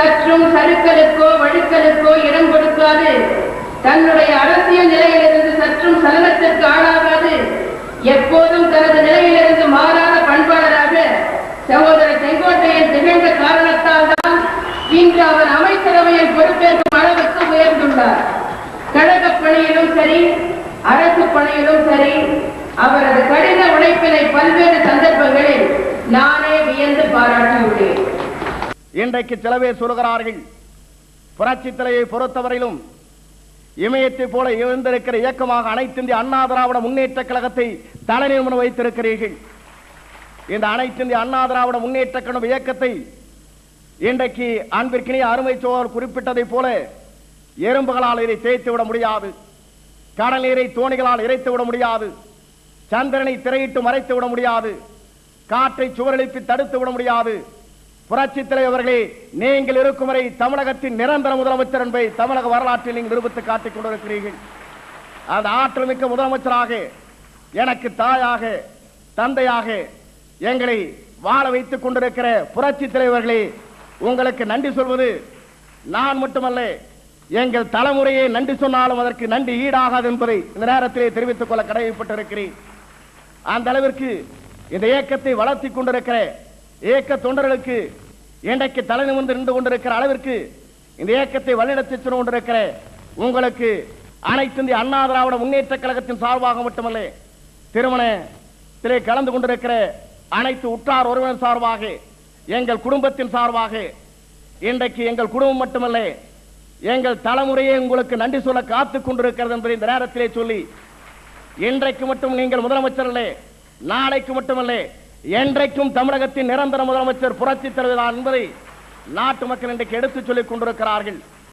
சற்றும் சருக்களுக்கோ வழுக்கலுக்கோ இடம் கொடுக்காது. தன்னுடைய அரசியல் நிலையிலிருந்து சற்றும் சலனத்திற்கு ஆளாகாது. எப்போதும் தனது நிலையிலிருந்து மாறாத பண்பாளராக சகோதரர் செங்கோட்டையன் திகழ்ந்த காரணத்தால் தான் இன்று அவர் அமைச்சரவையில் பொறுப்பேற்கும் அளவுக்கு உயர்ந்துள்ளார். கழக பணியிலும் சரி அரசு பணியிலும் சரி அவரது கடின உழைப்பினை பல்வேறு சந்தர்ப்பங்களில் நானே வியந்து பாராட்டியுள்ளேன். இன்றைக்கு சில பேர் சொல்கிறார்கள் புரட்சி தலையை பொறுத்தவரையிலும் இமயத்தை போல எழுந்திருக்கிற இயக்கமாக அனைத்து இந்திய அண்ணா திராவிட முன்னேற்ற கழகத்தை தலைநிறுவனம் வைத்திருக்கிறீர்கள். இந்த அனைத்து இந்திய அண்ணா திராவிட முன்னேற்ற கழகம் இயக்கத்தை இன்றைக்கு அன்பிற்கினே அருமை சோழர் குறிப்பிட்டதைப் போல எறும்புகளால் இதை தேய்த்து விட முடியாது. கடல் நீரை தோணிகளால் இறைத்து விட முடியாது. சந்திரனை திரையிட்டு மறைத்து விட முடியாது. காற்றை சுவரளிப்பு தடுத்து விட முடியாது. புரட்சி தலைவர்களே நீங்கள் இருக்கும் வரை தமிழகத்தின் நிரந்தர முதலமைச்சர் என்பதை தமிழக வரலாற்றில் நீங்கள் நிரூபித்து காட்டிக் கொண்டிருக்கிறீர்கள். அந்த ஆற்றல் மிக்க முதலமைச்சராக எனக்கு தாயாக தந்தையாக எங்களை வாழ வைத்துக் கொண்டிருக்கிற புரட்சி தலைவர்களே உங்களுக்கு நன்றி சொல்வது நான் மட்டுமல்ல எங்கள் தலைமுறையை நன்றி சொன்னாலும் அதற்கு நன்றி ஈடாகாது என்பதை இந்த நேரத்திலே தெரிவித்துக் கொள்ள கடமைப்பட்டிருக்கிறேன். அந்த அளவிற்கு இந்த இயக்கத்தை வளர்த்திக் கொண்டிருக்கிறேன் இயக்க தொண்டர்களுக்கு இன்றைக்கு தலை நிமிர்ந்து நின்று கொண்டிருக்கிற அளவிற்கு இந்த இயக்கத்தை வழிநடத்தி சென்று கொண்டிருக்கிற உங்களுக்கு அனைத்து இந்திய அண்ணா திராவிட முன்னேற்ற கழகத்தின் சார்பாக மட்டுமல்ல திருமணத்திலே கலந்து கொண்டிருக்கிற அனைத்து உற்றார் ஒருவன் சார்பாக எங்கள் குடும்பத்தின் சார்பாக இன்றைக்கு எங்கள் குடும்பம் மட்டுமல்ல எங்கள் தலைமுறையே உங்களுக்கு நன்றி சொல்ல காத்துக் கொண்டிருக்கிறது என்பதை இந்த நேரத்திலே சொல்லி இன்றைக்கு மட்டும் நீங்கள் முதலமைச்சர் அல்ல நாளைக்கு மட்டுமல்ல என்றைக்கும் தமிழகத்தின் நிரந்தர முதலமைச்சர் புரட்சி தலைவர் என்பதை நாட்டு மக்கள் இன்றைக்கு எடுத்துச் சொல்லிக் கொண்டிருக்கிறார்கள்.